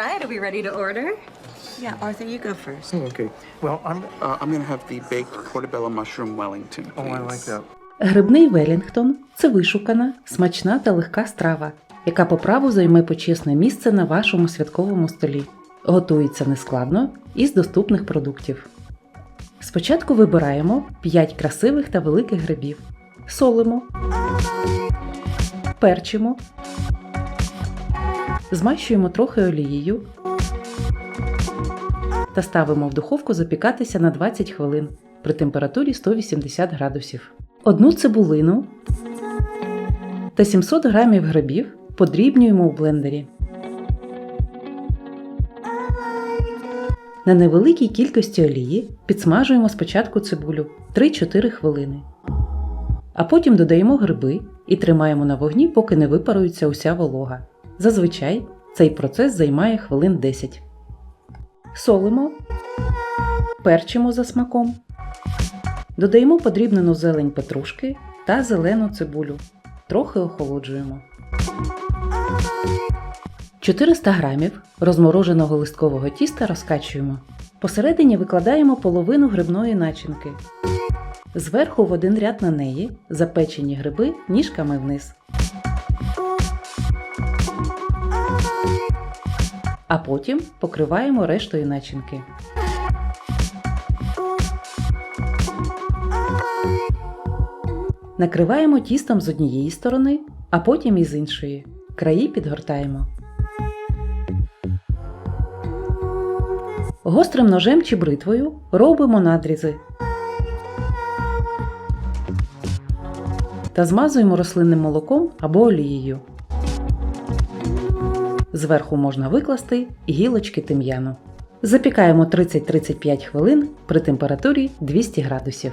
right, are we ready to order? Yeah, Arthur, you go first. Oh, okay. Well, I'm. Uh, I'm gonna have the baked portobello mushroom Wellington. Oh, I like that. Грибний Велінгтон це вишукана, смачна та легка страва, яка по праву займе почесне місце на вашому святковому столі. Готується нескладно і з доступних продуктів. Спочатку вибираємо 5 красивих та великих грибів, солимо, перчимо, змащуємо трохи олією та ставимо в духовку запікатися на 20 хвилин при температурі 180 градусів. Одну цибулину та 700 грамів грибів подрібнюємо у блендері. На невеликій кількості олії підсмажуємо спочатку цибулю 3-4 хвилини. А потім додаємо гриби і тримаємо на вогні, поки не випарується уся волога. Зазвичай цей процес займає хвилин 10. Солимо, перчимо за смаком. Додаємо подрібнену зелень петрушки та зелену цибулю. Трохи охолоджуємо. 400 грамів розмороженого листкового тіста розкачуємо. Посередині викладаємо половину грибної начинки. Зверху в один ряд на неї запечені гриби ніжками вниз. А потім покриваємо рештою начинки. Накриваємо тістом з однієї сторони, а потім і з іншої. Краї підгортаємо. Гострим ножем чи бритвою робимо надрізи та змазуємо рослинним молоком або олією. Зверху можна викласти гілочки тим'яну. Запікаємо 30-35 хвилин при температурі 200 градусів.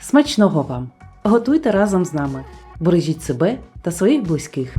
Смачного вам! Готуйте разом з нами. Бережіть себе та своїх близьких.